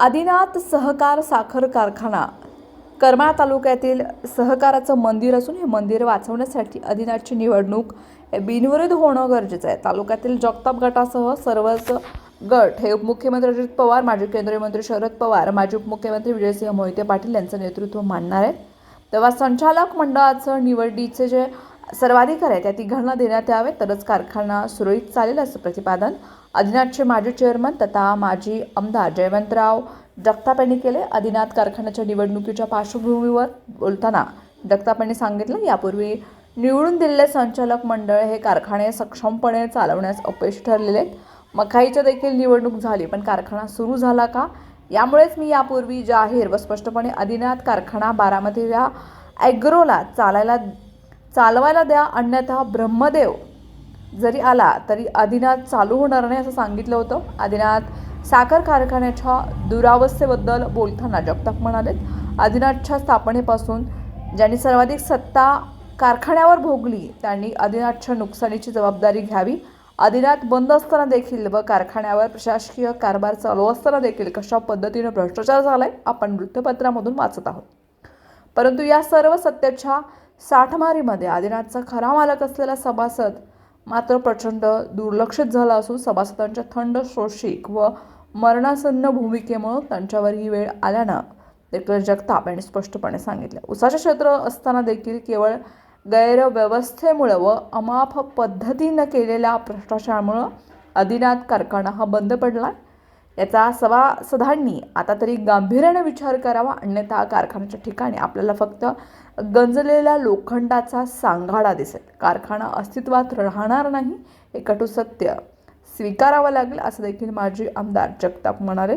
आदिनाथ सहकार साखर कारखाना. करमाळ तालुक्यातील सहकाराचं मंदिर असून हे मंदिर वाचवण्यासाठी आदिनाथची निवडणूक हे बिनविरोध होणं गरजेचं आहे. तालुक्यातील जगताप गटासह सर्वच गट हे उपमुख्यमंत्री अजित पवार माजी केंद्रीय मंत्री शरद पवार माजी उपमुख्यमंत्री विजयसिंह मोहिते पाटील यांचं नेतृत्व मानणार आहेत. तेव्हा संचालक मंडळाचं निवडीचे जे सर्वाधिकार आहेत त्या तिघांना देण्यात यावे तरच कारखाना सुरळीत चालेल असं प्रतिपादन आदिनाथचे माजी चेअरमन तथा माजी आमदार जयवंतराव जगताप यांनी केले आदिनाथ कारखान्याच्या निवडणुकीच्या पार्श्वभूमीवर बोलताना जगताप यांनी सांगितलं यापूर्वी निवडून दिलेले संचालक मंडळ हे कारखाने सक्षमपणे चालवण्यास अपयशी ठरलेले आहेत. मखाईच्या देखील निवडणूक झाली पण कारखाना सुरू झाला का? यामुळेच मी यापूर्वी जाहीर व स्पष्टपणे आदिनाथ कारखाना बारामतीला ॲग्रोला चालायला चालवायला द्या अन्यथा ब्रह्मदेव जरी आला तरी आदिनाथ चालू होणार नाही असं सांगितलं होतं. आदिनाथ साखर कारखान्याच्या दुरावस्थेबद्दल बोलताना जगताप म्हणाले आदिनाथच्या स्थापनेपासून ज्यांनी सर्वाधिक सत्ता कारखान्यावर भोगली त्यांनी आदिनाथच्या नुकसानीची जबाबदारी घ्यावी. आदिनाथ बंद असताना देखील व कारखान्यावर प्रशासकीय कारभार चालू असताना देखील कशा पद्धतीनं भ्रष्टाचार झालाय आपण वृत्तपत्रामधून वाचत आहोत. परंतु या सर्व सत्याच्या साठमारीमध्ये आदिनाथचा खरा मालक असलेला सभासद मात्र प्रचंड दुर्लक्षित झाला असून सभासदांच्या थंड शोषिक व मरणासन्न भूमिकेमुळं त्यांच्यावर ही वेळ आल्यानं देखील जगताप यांनी स्पष्टपणे सांगितलं. उसाचे क्षेत्र असताना देखील केवळ गैरव्यवस्थेमुळं व अमाप पद्धतीनं केलेल्या भ्रष्टाचारामुळं आदिनाथ कारखाना हा बंद पडला. याचा सभासदांनी आता तरी गांभीर्याने विचार करावा अन्यथा कारखान्याच्या ठिकाणी आपल्याला फक्त गंजलेल्या लोखंडाचा सांगाडा दिसेल. कारखाना अस्तित्वात राहणार नाही हे कटू सत्य. स्वीकारावं लागेल असं देखील माजी आमदार जगताप म्हणाले.